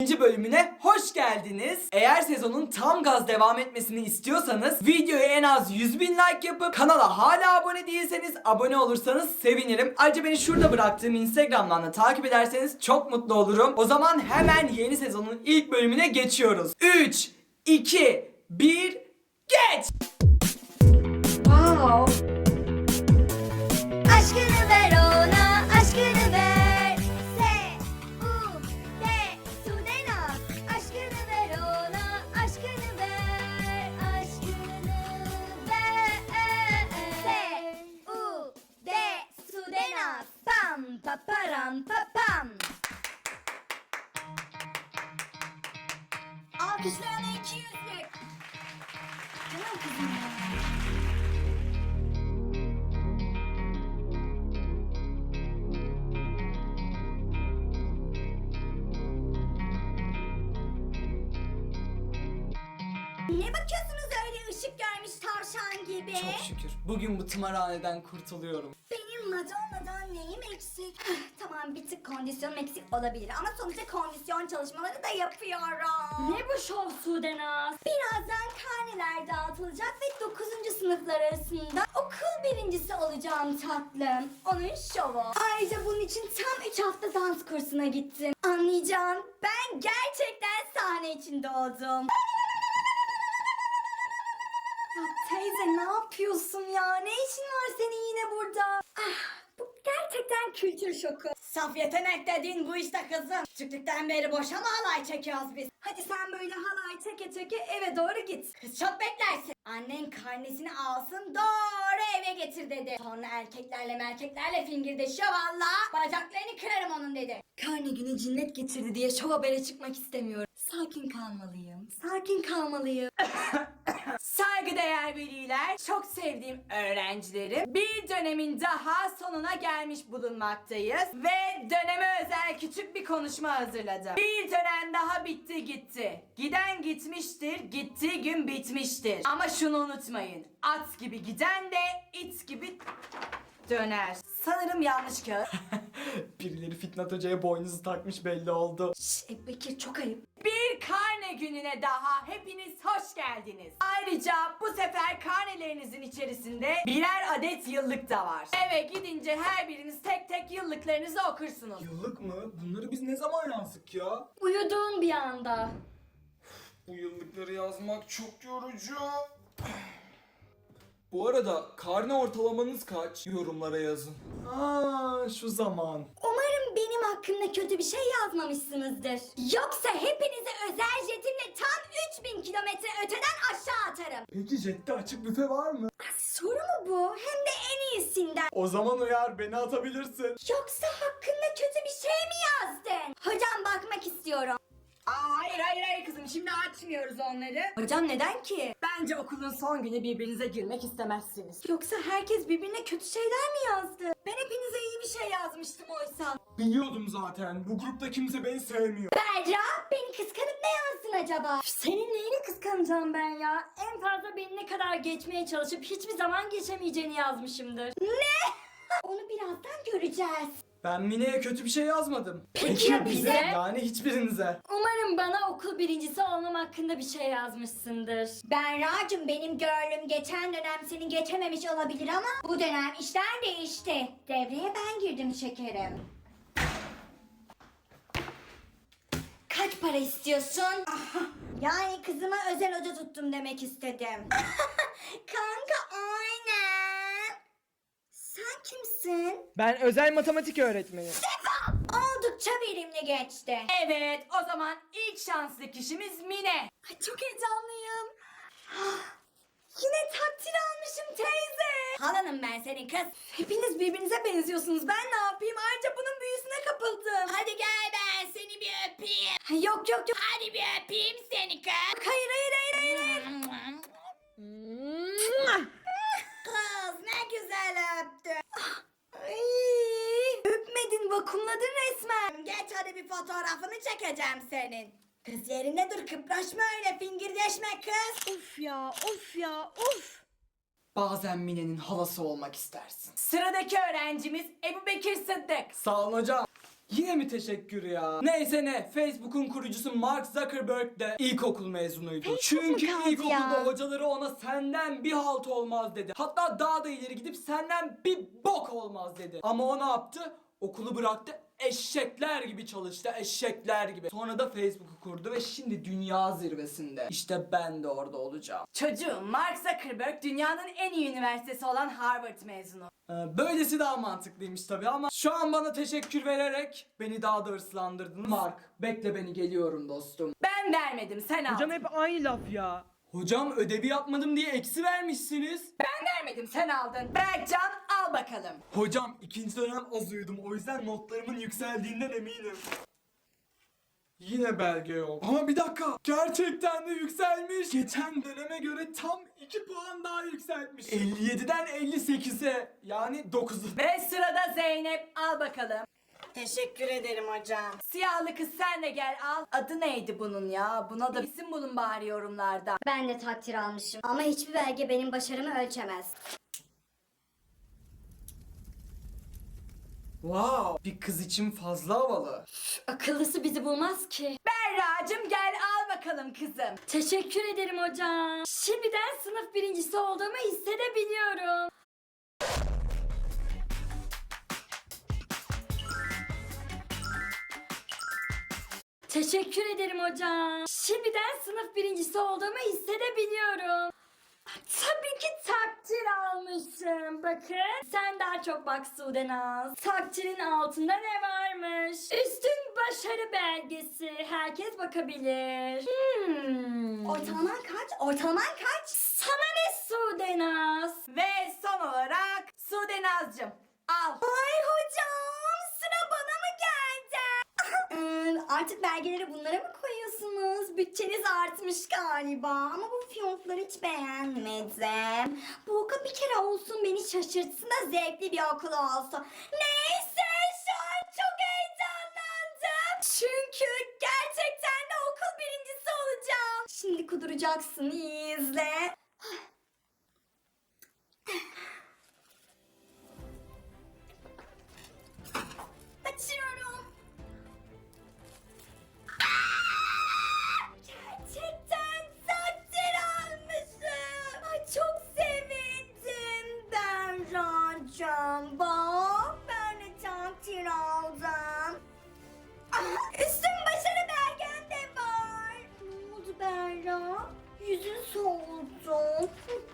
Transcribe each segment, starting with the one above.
İkinci bölümüne hoş geldiniz. Eğer sezonun tam gaz devam etmesini istiyorsanız videoya en az 100 bin like yapıp kanala hala abone değilseniz abone olursanız sevinirim. Ayrıca beni şurada bıraktığım Instagram'dan da takip ederseniz çok mutlu olurum. O zaman hemen yeni sezonun ilk bölümüne geçiyoruz. 3, 2, 1, geç! Wow. Alkışlayana iki yüzlük. Canım kızım ya. Ne bakıyorsunuz öyle ışık görmüş tavşan gibi? Çok şükür. Bugün bu tımarhaneden kurtuluyorum. Madonna'dan neyim eksik? Ah, tamam bir tık kondisyonum eksik olabilir ama sonuçta kondisyon çalışmaları da yapıyorum. Ne bu şov Sudenaz? Birazdan karneler dağıtılacak ve 9. sınıflar arasında okul birincisi olacağım tatlım. Onun şovu. Ayrıca bunun için tam 3 hafta dans kursuna gittim. Anlayacağım ben gerçekten sahne için doğdum. Teyze ne yapıyorsun ya? Ne işin var senin yine burada? Ah, bu gerçekten kültür şoku. Saf yetenek dediğin bu işte kızım. Küçüklükten beri boşa mı halay çekiyoruz biz? Hadi sen böyle halay çeke çeke eve doğru git. Kız çok beklersin. Annen karnesini alsın doğru eve getir dedi. Sonra erkeklerle merkeklerle fingirdeşiyor valla. Bacaklarını kırarım onun dedi. Karne günü cinnet getirdi diye şov habere çıkmak istemiyorum. Sakin kalmalıyım. Sakin kalmalıyım. Saygıdeğer veliler, çok sevdiğim öğrencilerim. Bir dönemin daha sonuna gelmiş bulunmaktayız ve döneme özel küçük bir konuşma hazırladım. Bir dönem daha bitti gitti. Giden gitmiştir, gittiği gün bitmiştir. Ama şunu unutmayın. At gibi giden de it gibi döner. Sanırım yanlış kağıt. Birileri Fitnat Hoca'ya boynuzu takmış belli oldu. Şş, Ebu Bekir çok ayıp. Bir karne gününe daha hepiniz hoş geldiniz. Ayrıca bu sefer karnelerinizin içerisinde birer adet yıllık da var. Eve gidince her biriniz tek tek yıllıklarınızı okursunuz. Yıllık mı? Bunları biz ne zaman yazdık ya? Uyuduğun bir anda. Bu yıllıkları yazmak çok yorucu. Bu arada karne ortalamanız kaç? Yorumlara yazın. Aa şu zaman. Umarım benim hakkımda kötü bir şey yazmamışsınızdır. Yoksa hepinizi özel jetimle tam 3000 kilometre öteden aşağı atarım. Peki jette açık büfe var mı? Soru mu bu? Hem de en iyisinden. O zaman uyar beni atabilirsin. Yoksa hakkında kötü bir şey mi yazdın? Hocam bakmak istiyorum. Aa, hayır hayır hayır kızım şimdi açmıyoruz onları. Hocam neden ki? Bence okulun son günü birbirinize girmek istemezsiniz. Yoksa herkes birbirine kötü şeyler mi yazdı? Ben hepinize iyi bir şey yazmıştım oysa. Biliyordum zaten. Bu grupta kimse beni sevmiyor. Berra beni kıskanıp ne yazdın acaba? Senin neyini kıskanacağım ben ya? En fazla beni ne kadar geçmeye çalışıp hiçbir zaman geçemeyeceğini yazmışımdır. Onu birazdan göreceğiz. Ben Mine'ye kötü bir şey yazmadım. Peki ya bize? Yani hiçbirinize. Umarım bana okul birincisi olmam hakkında bir şey yazmışsındır. Berra'cığım benim görlüm geçen dönem seni geçememiş olabilir ama bu dönem işler değişti. Devreye ben girdim şekerim. Kaç para istiyorsun? yani kızıma özel oda tuttum demek istedim. Kanka aynen. Sen kimsin? Ben özel matematik öğretmenim. Oldukça verimli geçti. Evet o zaman ilk şanslı kişimiz Mine. Ay çok heyecanlıyım. Yine takdir almışım teyze. Halanım ben senin kız. Hepiniz birbirinize benziyorsunuz. Ben ne yapayım? Ayrıca bunun büyüsüne kapıldım. Hadi gel ben seni bir öpeyim. Yok yok yok. Hadi bir öpeyim seni kız. Hayır hayır hayır. hayır. kız ne güzel öptü. Ay, öpmedin vakumladın resmen. Geç hadi bir fotoğrafını çekeceğim senin. Kız yerinde dur kıpraşma öyle fingirdeşme kız. Of ya, of ya, of. Bazen Mine'nin halası olmak istersin. Sıradaki öğrencimiz Ebu Bekir Sıddık. Sağ olun hocam. Yine mi teşekkür ya? Neyse ne, Facebook'un kurucusu Mark Zuckerberg de ilkokul mezunuydu. Çünkü kaldı ilkokulda ya? hocaları ona senden bir halt olmaz dedi. Hatta daha da ileri gidip senden bir bok olmaz dedi. Ama o ne yaptı? Okulu bıraktı. Eşekler gibi çalıştı, eşekler gibi. Sonra da Facebook'u kurdu ve şimdi dünya zirvesinde. İşte ben de orada olacağım. Çocuğum Mark Zuckerberg dünyanın en iyi üniversitesi olan Harvard mezunu. Ee, Böylesi daha mantıklıymış tabii ama şu an bana teşekkür vererek beni daha da hırslandırdın. Mark, bekle beni geliyorum dostum. Ben vermedim sen aldın. Hocam hep aynı laf ya. Hocam ödevi yapmadım diye eksi vermişsiniz. Ben vermedim sen aldın. Berkcan al bakalım. Hocam ikinci dönem az uyudum o yüzden notlarımın yükseldiğinden eminim. Yine belge yok. Ama bir dakika. Gerçekten de yükselmiş. Geçen döneme göre tam 2 puan daha yükseltmiş. 57'den 58'e yani 9'u. Ve sırada Zeynep al bakalım. Teşekkür ederim hocam. Siyahlı kız sen de gel al. Adı neydi bunun ya? Buna da isim bulun bari yorumlarda. Ben de takdir almışım. Ama hiçbir belge benim başarımı ölçemez. Wow. Bir kız için fazla havalı. Akıllısı bizi bulmaz ki. Berra'cığım gel al bakalım kızım. Teşekkür ederim hocam. Şimdiden sınıf birincisi olduğumu hissedebiliyorum. Teşekkür ederim hocam. Şimdiden sınıf birincisi olduğumu hissedebiliyorum. Tabii ki takdir almışım. Bakın sen daha çok bak Sudenaz. Takdirin altında ne varmış? Üstün başarı belgesi. Herkes bakabilir. Hmm. Ortalaman kaç? Ortalaman kaç? Sana ne Sudenaz? Ve son olarak Sudenaz'cığım al. Ay Artık belgeleri bunlara mı koyuyorsunuz? Bütçeniz artmış galiba ama bu fiyonkları hiç beğenmedim. Bu okul bir kere olsun beni şaşırtsın da zevkli bir okul olsun. Neyse şu an çok heyecanlandım. Çünkü gerçekten de okul birincisi olacağım. Şimdi kuduracaksın izle. Bak ben de takdir aldım. Ah, Üstün başarı belgem de var. Ne oldu Berra? Yüzün soğudu.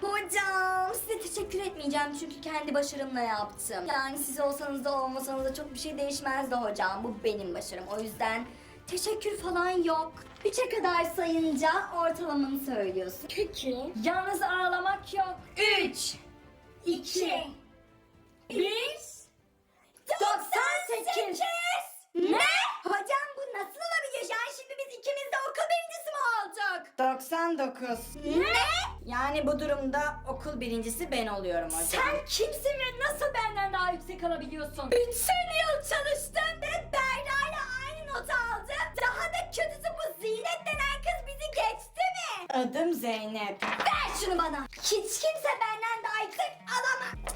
Hocam size teşekkür etmeyeceğim çünkü kendi başarımla yaptım. Yani siz olsanız da olmasanız da çok bir şey değişmezdi hocam. Bu benim başarım. O yüzden teşekkür falan yok. Üçe kadar sayınca ortalamanı söylüyorsun. Peki. Yalnız ağlamak yok. Üç, iki, Bir. 98. Ne? Hocam bu nasıl olabilir? Yani şimdi biz ikimiz de okul birincisi mi olduk? 99. Ne? Yani bu durumda okul birincisi ben oluyorum hocam. Sen kimsin ve nasıl benden daha yüksek alabiliyorsun? Bütün yıl çalıştım ve Berra'yla aynı notu aldım. Daha da kötüsü bu Zinet denen kız bizi geçti mi? Adım Zeynep. Ver şunu bana. Hiç kimse benden daha yüksek alamaz.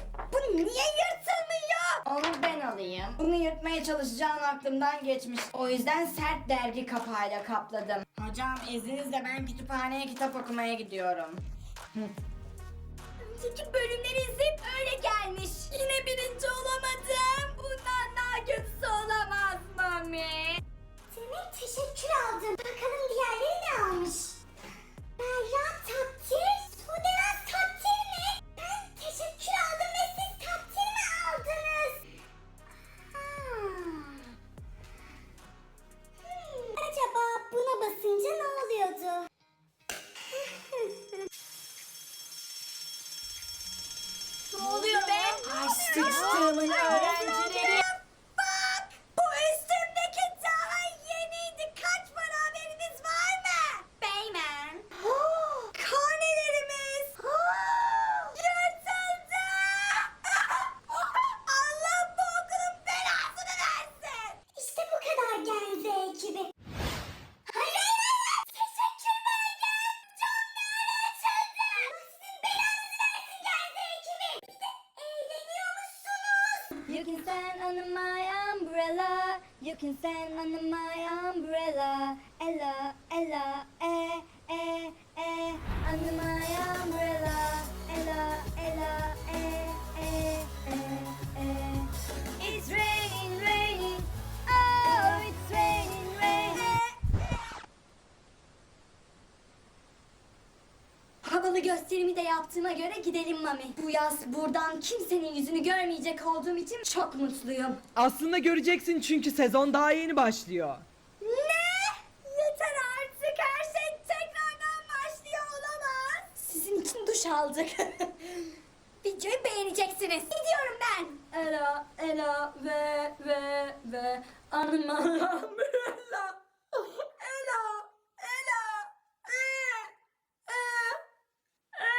Niye yırtılmıyor? Onu ben alayım. Bunu yırtmaya çalışacağın aklımdan geçmiş. O yüzden sert dergi kapağıyla kapladım. Hocam izninizle ben kütüphaneye kitap okumaya gidiyorum. Önceki bölümleri izleyip öyle gelmiş. Yine birinci olamadım. Bundan daha kötüsü olamaz Mami. Demek teşekkür aldın. Bakalım diğerleri ne almış? Berra takdir. stand under my umbrella. You can stand under my umbrella. Ella, Ella, eh, eh, eh. Under my umbrella. Gösterimi de yaptığıma göre gidelim Mami. Bu yaz buradan kimsenin yüzünü görmeyecek olduğum için çok mutluyum. Aslında göreceksin çünkü sezon daha yeni başlıyor. Ne? Yeter artık her şey tekrardan başlıyor olamaz. Sizin için duş aldık. Videoyu beğeneceksiniz. Gidiyorum ben. Ela, Ela ve ve ve anıma umbrella. Ela, Ela, e, e, e,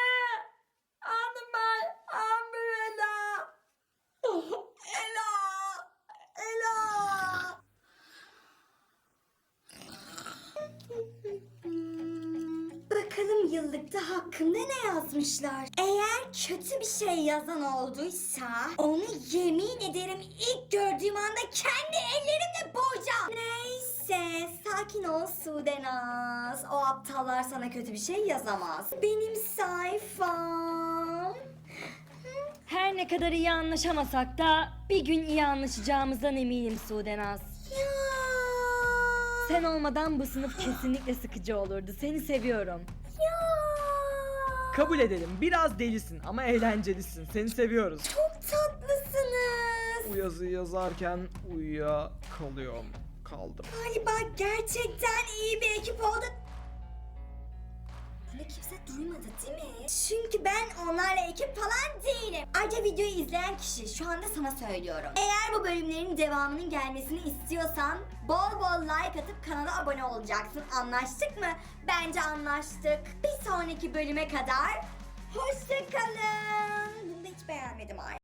anıma umbrella. Ela, Ela. Bakalım yıllıkta hakkında ne yazmışlar? Eğer kötü bir şey yazan olduysa onu yemin ederim ilk gördüğüm anda kendi ellerimle boğacağım. Neyse sakin ol Sudenaz. O aptallar sana kötü bir şey yazamaz. Benim sayfam. Her ne kadar iyi anlaşamasak da bir gün iyi anlaşacağımızdan eminim Sudenaz. Ya. Sen olmadan bu sınıf kesinlikle sıkıcı olurdu. Seni seviyorum. Ya. Kabul edelim biraz delisin ama eğlencelisin. Seni seviyoruz. Çok tatlısınız. Bu yazıyı yazarken uyuya kalıyorum. Kaldım. Galiba gerçekten iyi bir ekip duymadı değil mi? Çünkü ben onlarla ekip falan değilim. Ayrıca videoyu izleyen kişi şu anda sana söylüyorum. Eğer bu bölümlerin devamının gelmesini istiyorsan bol bol like atıp kanala abone olacaksın. Anlaştık mı? Bence anlaştık. Bir sonraki bölüme kadar hoşçakalın.